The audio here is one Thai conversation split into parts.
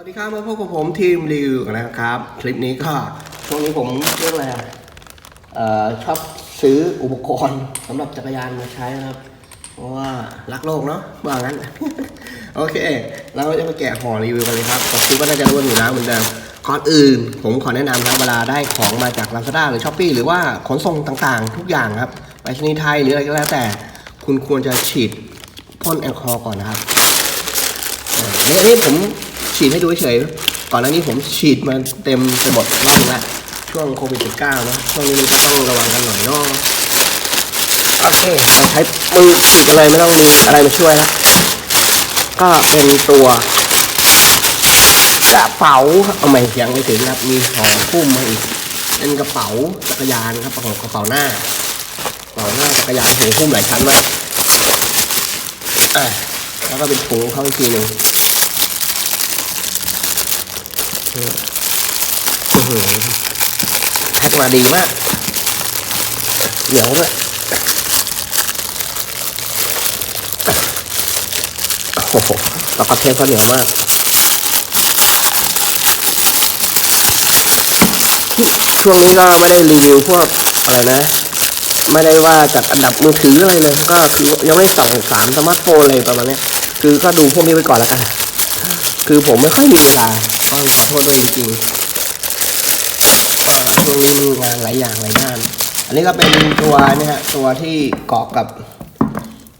วัสดีครับมาพบกับผมทีมรีวิวนะครับ คลิปนี้ก็ช่วงนี้ผมเรื่องอะไรเอ่อชอบซื้ออุปกรณ์สำหรับจักรยานมาใช้นะครับ เพราะว่ารักโลกเนาะว่างั้น โอเค เราจะมาแกะห่อรีวิวกันเลยครับก็คิดว่าน่าจะรู้กันอยู่แล้วเหมือนเดิมก่อนอื่น ผมขอแนะนำครับเวลาได้ของมาจาก Lazada หรือ s h อ p e e หรือว่าขนส่งต่างๆ ทุกอย่างครับไปชนีไทยหรืออะไรก็แล้วแต่ คุณควรจะฉีดพ่นแอลกอฮอล์ก่อนนะครับนนี้ผม ฉีดให้ดูเฉยก่อนหน้านี้ผมฉีดมาเต็มไปหมดรอบนึงล้วช่วงโควิด -19 นะช่วงนี้มันก็ต้องระวังกันหน่อยเนาะโอเคเราใช้มือฉีดกันเลยไม่ต้องมีอะไรมาช่วยแล้วก็เป็นตัวกระเป๋าเอาไม่ยังไม่ถึงครับมีห่อพุ่มมาอีกเป็นกระเป๋าจักรยานครับของกระเป๋าหน้ากระเป๋าหน้าจักรยานหูพุ่มหลายชั้นมากอะแล้วก็เป็นถุงเข้าอีกทีหนึ่ง แพ็กมาดีมากเหนียวด้วยโอ้โหแล้วก็เทปก็เหนียวมากช่วงนี้ก็ไม่ได้รีวิวพวกอะไรนะ ไม่ได้ว่าจัดอันดับมือถืออะไรเลย ก็คือยังไม่ส่องสารสมาร์ทโฟนอะไรประมาณนี้คือก็ดูพวกนี้ไปก่อนแล้วกัน คือผมไม่ค่อยมีเวลา ต้องขอโทษด้วยจริงๆก็ช่วงนี้มีงานหลายอย่างหลายด้าน อันนี้ก็เป็นตัวนี่ฮะตัวที่เกาะกับ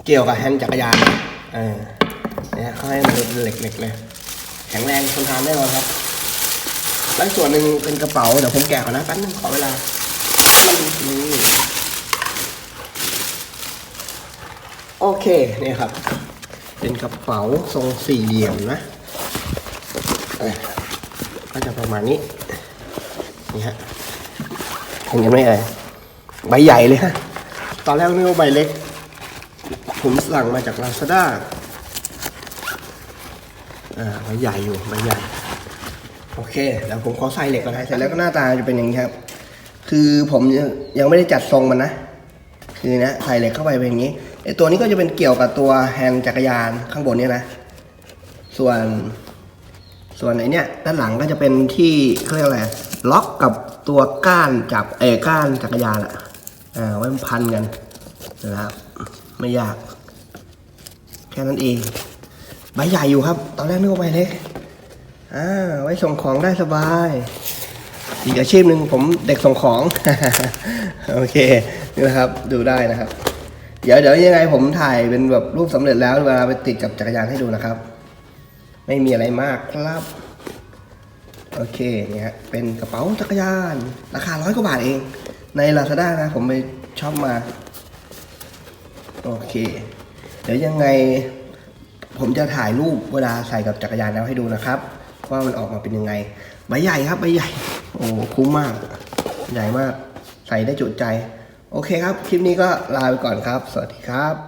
เกี่ยวกับแฮนด์จักรยานเออเนี่ยเขาให้มันเป็นเหล็กๆเลยแข็งแรงทนทานแน่นอนครับแล้วส่วนหนึ่งเป็นกระเป๋าเดี๋ยวผมแกะก่อนนะแป๊บนึงขอเวลานี่โอเคเนี่ยครับ เป็นกระเป๋าทรงสี่เหลี่ยมนะ ก็จะประมาณนี้ นี่ฮะเห็นกันไหมเอ่ยใบใหญ่เลยฮะ ตอนแรกนึกว่าใบเล็ก ผมสั่งมาจาก Lazada อ่าใบใหญ่อยู่ใบใหญ่ โอเคเดี๋ยวผมขอใส่เหล็กก่อนนะเสร็จแล้วก็หน้าตาจะเป็นอย่างนี้ครับ คือผมยังยังไม่ได้จัดทรงมันนะคือนะใส่เหล็กเข้าไปเป็นอย่างนี้ไอตัวนี้ก็จะเป็นเกี่ยวกับตัวแฮนด์จักรยานข้างบนเนี่ยนะ ส่วน ส่วนไอเนี้ยด้านหลังก็จะเป็นที่เขาเรียกอะไรล็อกกับตัวก้านจับเอก้านจักรยานอะอ่าไว้พันกันนะครับไม่ยาก แค่นั้นเอง ใบใหญ่อยู่ครับ ตอนแรกนึกว่าใบเล็กอ่าไว้ส่งของได้สบายอีกอาชีพหนึ่งผมเด็กส่งของ โอเคนี่นะครับดูได้นะครับ เดี๋ยวเดี๋ยวยังไงผมถ่ายเป็นแบบรูปสำเร็จแล้วเวลาไปติดกับจักรยานให้ดูนะครับ ไม่มีอะไรมากครับ โอเคเนี่ยฮะเป็นกระเป๋าจักรยาน ราคาร้อยกว่าบาทเอง ใน Lazada นะผมไปช็อปมา โอเค เดี๋ยวยังไงผมจะถ่ายรูปเวลาใส่กับจักรยานแล้วให้ดูนะครับ ว่ามันออกมาเป็นยังไง ใบใหญ่ครับใบใหญ่ โอ้คุ้มมาก ใหญ่มาก ใส่ได้จุใจ โอเคครับ คลิปนี้ก็ลาไปก่อนครับ สวัสดีครับ